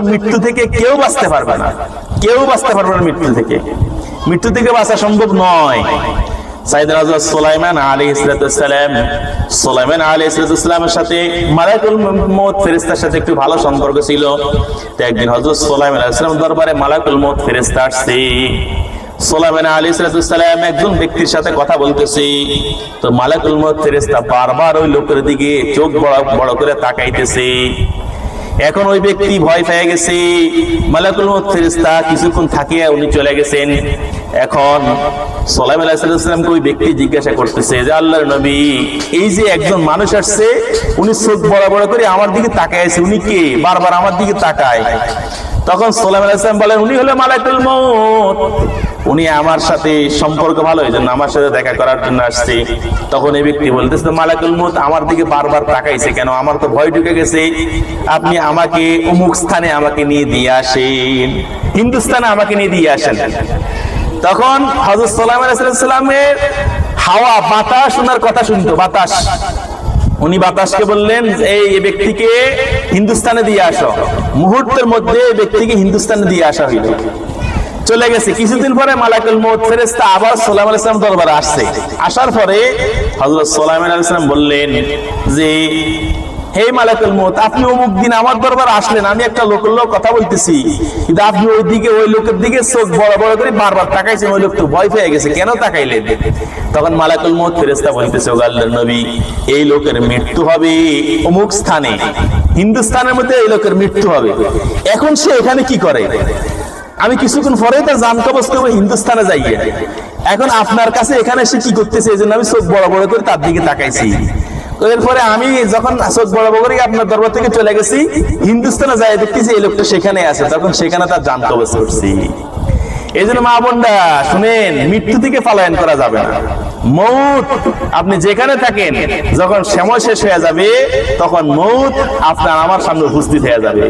মৃত্যু থেকে কেউ বাঁচতে পারবে না। কেউ বাঁচতে পারবে না মৃত্যু থেকে। মৃত্যু থেকে বাঁচা সম্ভব নয়। একজন ব্যক্তির সাথে কথা বলতেছি। তো মালাকুল মত ফেরেস্তা বারবার ওই লোকের দিকে চোখ বড় বড় করে তাকাইতেছে। এখন ওই ব্যক্তি ভয় পেয়ে গেছে। মালাকুল ফেরেস্তা কিছুক্ষণ থাকিয়া উনি চলে গেছেন। এখন সোলাইম আলাইসালামকে ওই ব্যক্তি জিজ্ঞাসা করতেছে যে, আল্লাহর নবী, এই যে একজন মানুষ আসছে, উনি চোখ বড় বড় করে আমার দিকে তাকায় উনি কে? বারবার আমার দিকে তাকায়। তখন সোলাইম আলাইসালাম বলেন, উনি হলো মালাকুল মত উনি আমার সাথে সম্পর্ক ভালো এই জন্য আমার সাথে দেখা করার জন্য আসছে। তখন এই ব্যক্তি বলতেছে, মালাকুল মুত আমার দিকে বারবার তাকাইছে কেন? আমার তো ভয় ঢুকে গেছে। আপনি আমাকে অমুক স্থানে আমাকে নিয়ে দিয়ে আসেন। হিন্দুস্তানে আমাকে নিয়ে দিয়ে আসেন। তখন হজরত সালাম আলাইসালামের হাওয়া, বাতাস ওনার কথা শুনতো, বাতাস। উনি বাতাসকে বললেন, এই ব্যক্তিকে হিন্দুস্তানে দিয়ে আসো। মুহূর্তের মধ্যে ব্যক্তিকে হিন্দুস্তানে দিয়ে আসা হইল। চলে গেছে। কিছুদিন পরে মালাকুল মৌত ফেরেস্তা আবার সোলাম আলাইসলাম দরবারে আসছে। আসার পরে হজরত সোলাম আলাইসলাম বললেন যে, হে মালাকুল মৌত আপনি অমুক দিন আমার দরবার আসলেন, আমি একটা লোকের লোক কথা বলতেছি। কিন্তু আপনি ওই দিকে ওই লোকের দিকে চোখ বড় বড় করে বারবার তাকাইছেন, ওই লোক তো ভয় পেয়ে গেছে, কেন তাকাইলেন? তখন মালাকুল মৌত ফেরেস্তা বলতেছে, ওগো আল্লাহর নবী, এই লোকের মৃত্যু হবে অমুক স্থানে। হিন্দুস্তানের মধ্যে এই লোকের মৃত্যু হবে। এখন সে এখানে কি করে? আমি কিছুক্ষণ পরে তার জান কবজ করব হিন্দুস্তানে যাইয়ে, এখন আপনার কাছে এখানে এসে কি করতেছে এই জন্য আমি চোখ বড় বড় করে তার দিকে তাকাইছি। এরপরে আমি যখন চোখ বড় বড় করে আপনার দরবার থেকে চলে গেছি, হিন্দুস্তানে যাই দেখতেছি এই লোকটা সেখানে আছে, তখন সেখানে তার জান কবজ করছি এই জন্য মা বোনরা, শুনেন, মৃত্যু থেকে পালায়ন করা যাবে না। মৌত, আপনি যেখানে থাকেন, যখন সময় শেষ হয়ে যাবে, তখন মৌত আপনার আমার সামনে উপস্থিত হয়ে যাবে।